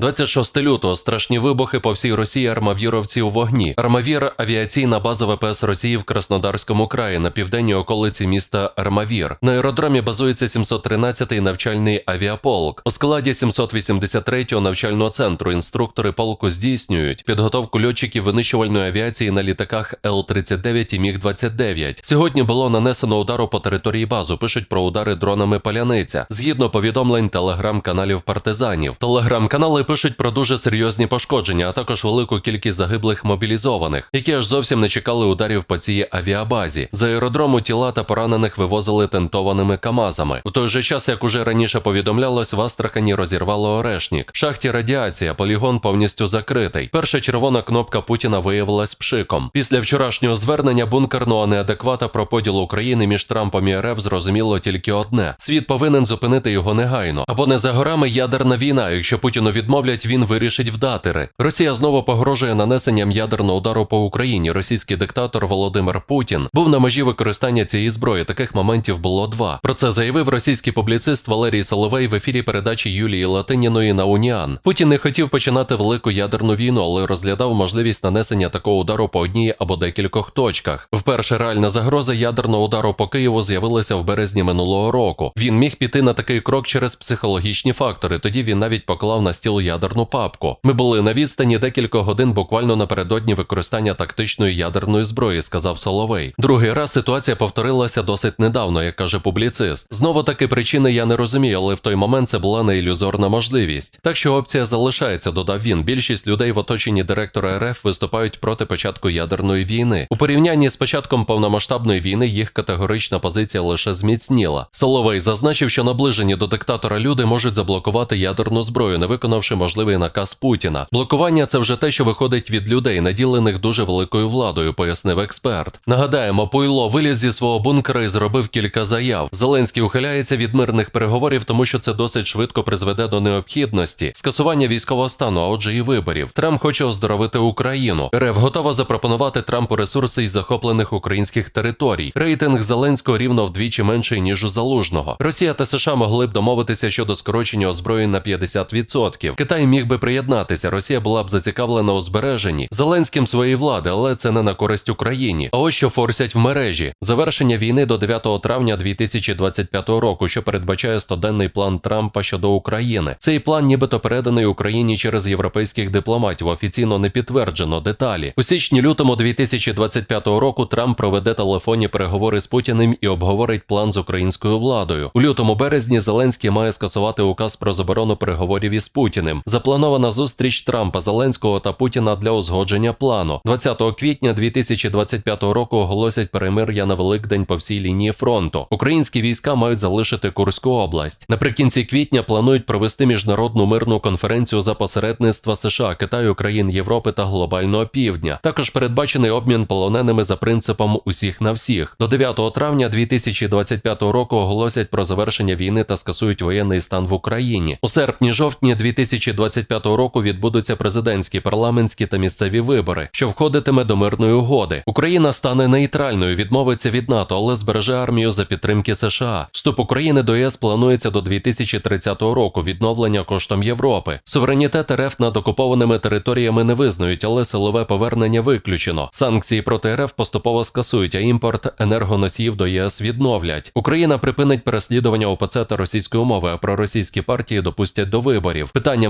26 лютого страшні вибухи по всій Росії армавіровці у вогні. Армавір авіаційна база ВПС Росії в Краснодарському краї на південній околиці міста Армавір. На аеродромі базується 713-й навчальний авіаполк. У складі 783-го навчального центру інструктори полку здійснюють підготовку льотчиків винищувальної авіації на літаках Л-39 і Міг-29. Сьогодні було нанесено удару по території базу. Пишуть про удари дронами Паляниця. Згідно повідомлень телеграм-каналів партизанів. Телеграм-канали пишуть про дуже серйозні пошкодження, а також велику кількість загиблих мобілізованих, які аж зовсім не чекали ударів по цій авіабазі. З аеродрому тіла та поранених вивозили тентованими камазами. В той же час, як уже раніше повідомлялось, в Астрахані розірвало орешнік. В шахті радіація, полігон повністю закритий. Перша червона кнопка Путіна виявилась пшиком. Після вчорашнього звернення бункерного неадеквата про поділ України між Трампом і РФ зрозуміло тільки одне: світ повинен зупинити його негайно. Або не за горами ядерна війна. Якщо Путіну відмовлять, він вирішить вдатири. Росія знову погрожує нанесенням ядерного удару по Україні. Російський диктатор Володимир Путін був на межі використання цієї зброї. Таких моментів було два. Про це заявив російський публіцист Валерій Соловей в ефірі передачі Юлії Латиніної на Уніан. Путін не хотів починати велику ядерну війну, але розглядав можливість нанесення такого удару по одній або декількох точках. Вперше реальна загроза ядерного удару по Києву з'явилася в березні минулого року. Він міг піти на такий крок через психологічні фактори. Тоді він навіть поклав на стіл ядерну папку. Ми були на відстані декілька годин буквально напередодні використання тактичної ядерної зброї, сказав Соловей. Другий раз ситуація повторилася досить недавно, як каже публіцист. Знову таки причини я не розумію, але в той момент це була не ілюзорна можливість. Так що опція залишається, додав він. Більшість людей в оточенні директора РФ виступають проти початку ядерної війни. У порівнянні з початком повномасштабної війни їх категорична позиція лише зміцніла. Соловей зазначив, що наближені до диктатора люди можуть заблокувати ядерну зброю, не виконавши можливий наказ Путіна. Блокування це вже те, що виходить від людей, наділених дуже великою владою, пояснив експерт. Нагадаємо, Пуйло виліз зі свого бункера і зробив кілька заяв. Зеленський ухиляється від мирних переговорів, тому що це досить швидко призведе до необхідності скасування військового стану, а отже, і виборів. Трамп хоче оздоровити Україну. РФ готова запропонувати Трампу ресурси із захоплених українських територій. Рейтинг Зеленського рівно вдвічі менший ніж у залужного. Росія та США могли б домовитися щодо скорочення озброєнь на 50%. Китай міг би приєднатися. Росія була б зацікавлена у збереженні Зеленським своєї влади, але це не на користь Україні. А ось що форсять в мережі: завершення війни до 9 травня 2025 року, що передбачає 100-денний план Трампа щодо України. Цей план, нібито переданий Україні через європейських дипломатів. Офіційно не підтверджено деталі. У січні-лютому 2025 року Трамп проведе телефонні переговори з Путіним і обговорить план з українською владою. У лютому березні Зеленський має скасувати указ про заборону переговорів із Путіним. Запланована зустріч Трампа, Зеленського та Путіна для узгодження плану. 20 квітня 2025 року оголосять перемир'я на Великдень по всій лінії фронту. Українські війська мають залишити Курську область. Наприкінці квітня планують провести міжнародну мирну конференцію за посередництва США, Китаю, країн Європи та глобального півдня. Також передбачений обмін полоненими за принципом усіх на всіх. До 9 травня 2025 року оголосять про завершення війни та скасують воєнний стан в Україні. У серпні-жовтні 2025 року відбудуться президентські, парламентські та місцеві вибори, що входитиме до мирної угоди. Україна стане нейтральною, відмовиться від НАТО, але збереже армію за підтримки США. Вступ України до ЄС планується до 2030 року. Відновлення коштом Європи. Суверенітет РФ над окупованими територіями не визнають, але силове повернення виключено. Санкції проти РФ поступово скасують, а імпорт енергоносіїв до ЄС відновлять. Україна припинить переслідування ОПЦ та російської мови, а проросійські партії допустять до виборів. Питання